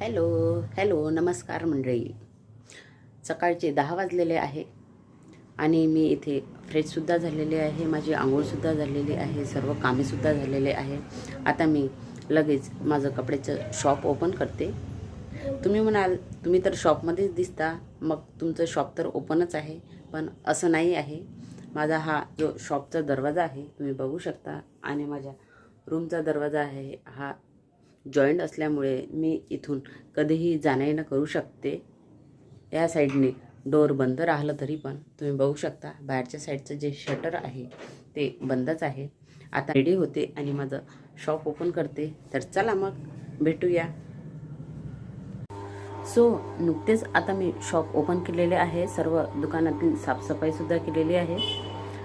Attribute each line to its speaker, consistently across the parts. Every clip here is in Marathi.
Speaker 1: हॅलो हॅलो नमस्कार मंडळी. सकाळचे दहा वाजलेले आहे आणि मी इथे फ्रेशसुद्धा झालेले आहे माझी आंघोळसुद्धा झालेली आहे सर्व कामेसुद्धा झालेले आहे. आता मी लगेच माझं कपड्याचं शॉप ओपन करते. तुम्ही म्हणाल तुम्ही तर शॉपमध्येच दिसता मग तुमचं शॉप तर ओपनच आहे पण असं नाही आहे. माझा हा जो शॉपचा दरवाजा आहे तुम्ही बघू शकता. आणि माझ्या रूमचा दरवाजा आहे हा जॉईंट असल्यामुळे मी इथून कधीही जाणं येणं करू शकते. या साईडने डोअर बंद राहिलं तरी पण तुम्ही बघू शकता बाहेरच्या साईडचं जे शटर आहे ते बंदच आहे. आता रेडी होते आणि माझं शॉप ओपन करते. तर चला मग भेटूया. सो नुकतेच आता मी शॉप ओपन केलेले आहे. सर्व दुकानातील साफसफाईसुद्धा केलेली आहे.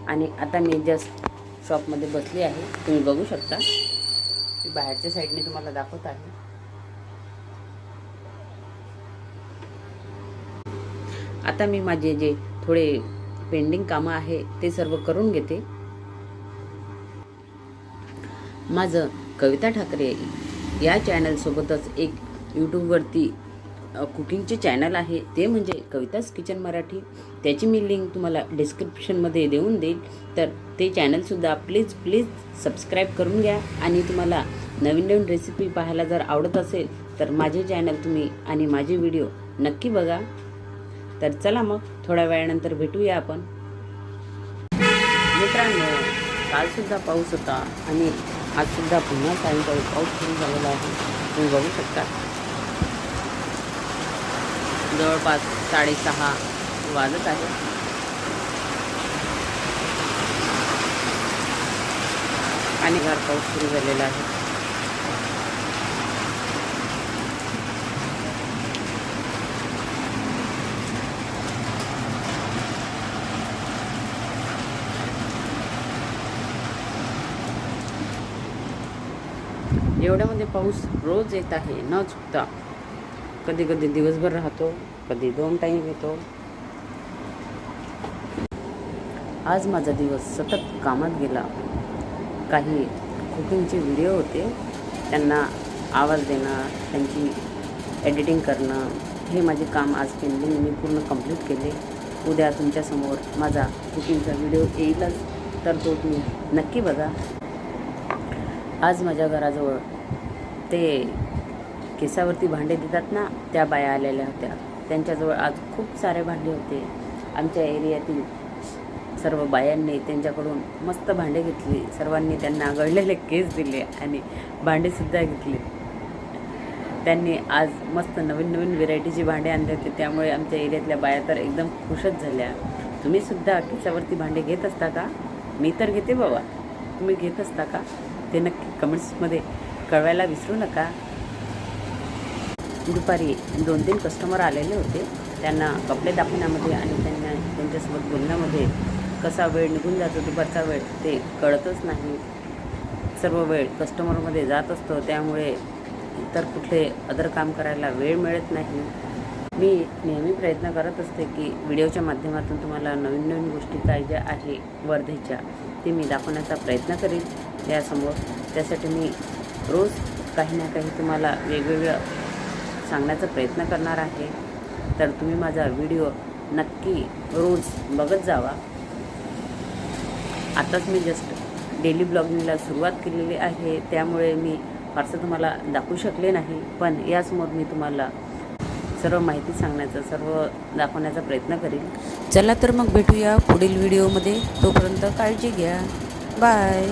Speaker 1: आणि आता मी जस्ट शॉपमध्ये बसली आहे. तुम्ही बघू शकता. मी बाहेरच्या साईडने तुम्हाला दाखवत आहे. आता मी माझे जे थोडे पेंडिंग कामं आहे ते सर्व करून घेते. माझं कविता ठाकरे या चॅनलसोबतच एक यूट्यूबवरती कुकिंगचे चॅनल आहे ते म्हणजे कविताच किचन मराठी. त्याची मी लिंक तुम्हाला डिस्क्रिप्शनमध्ये देऊन देईल तर ते चॅनलसुद्धा प्लीज प्लीज सबस्क्राईब करून घ्या. आणि तुम्हाला नवीन नवीन रेसिपी पाहायला जर आवडत असेल तर माझे चॅनल तुम्ही आणि माझे व्हिडिओ नक्की बघा. तर चला मग थोड्या वेळानंतर भेटूया आपण. मित्रांनो कालसुद्धा पाऊस होता आणि आजसुद्धा पुन्हा सायंकाळी पाऊस सुरू झालेला आहे. तुम्ही बघू शकता. जवळपास साडेसहा वाजत आहे. आणि घर पाऊस सुरू झालेला आहे. एवढ्यामध्ये पाऊस रोज येत आहे न चुकता. कधी कधी दिवसभर राहतो कधी दोन टाईम येतो. आज माझा दिवस सतत कामात गेला. काही कुकिंगचे व्हिडिओ होते. त्यांना आवाज देणं त्यांची एडिटिंग करणं हे माझे काम आज पेंडिंग मी पूर्ण कंप्लीट केले. उद्या तुमच्यासमोर माझा कुकिंगचा व्हिडिओ येईलच. तर तो तुम्ही नक्की बघा. आज माझ्या घराजवळ ते केसावरती भांडे देतात ना त्या बाया आलेल्या होत्या. त्यांच्याजवळ आज खूप सारे भांडे होते. आमच्या एरियातील सर्व बायांनी त्यांच्याकडून मस्त भांडे घेतली. सर्वांनी त्यांना गळलेले केस दिले आणि भांडेसुद्धा घेतले. त्यांनी आज मस्त नवीन नवीन व्हेरायटीची भांडे आणले होते. त्यामुळे आमच्या एरियातल्या बाया तर एकदम खुशच झाल्या. तुम्हीसुद्धा केसावरती भांडे घेत असता का? मी तर घेते बाबा. तुम्ही घेत असता का? ते नक्की कमेंट्समध्ये कळवायला विसरू नका. दुपारी दोन तीन कस्टमर आलेले होते. त्यांना कपडे दाखवण्यामध्ये आणि त्यांना त्यांच्यासोबत बोलण्यामध्ये कसा वेळ निघून जातो दुपारचा वेळ ते कळतच नाही. सर्व वेळ कस्टमरमध्ये जात असतो. त्यामुळे इतर कुठले अदर काम करायला वेळ मिळत नाही. मी नेहमी प्रयत्न करत असते की व्हिडिओच्या माध्यमातून तुम्हाला नवीन नवीन गोष्टी काय ज्या आहे वर्धेच्या ते मी दाखवण्याचा प्रयत्न करीन. यासमोर त्यासाठी मी रोज काही ना काही तुम्हाला वेगवेगळं सांगण्याचा प्रयत्न करणार आहे. तर तुम्ही माझा व्हिडिओ नक्की रोज बघत जावा. आताच मी जस्ट डेली ब्लॉगिंगला सुरुवात केलेली आहे. त्यामुळे मी फारसं तुम्हाला दाखवू शकले नाही. पण यासमोर मी तुम्हाला सर्व माहिती सांगण्याचा सर्व दाखवण्याचा प्रयत्न करेन. चला तर मग भेटूया पुढील व्हिडिओमध्ये. तोपर्यंत काळजी घ्या. बाय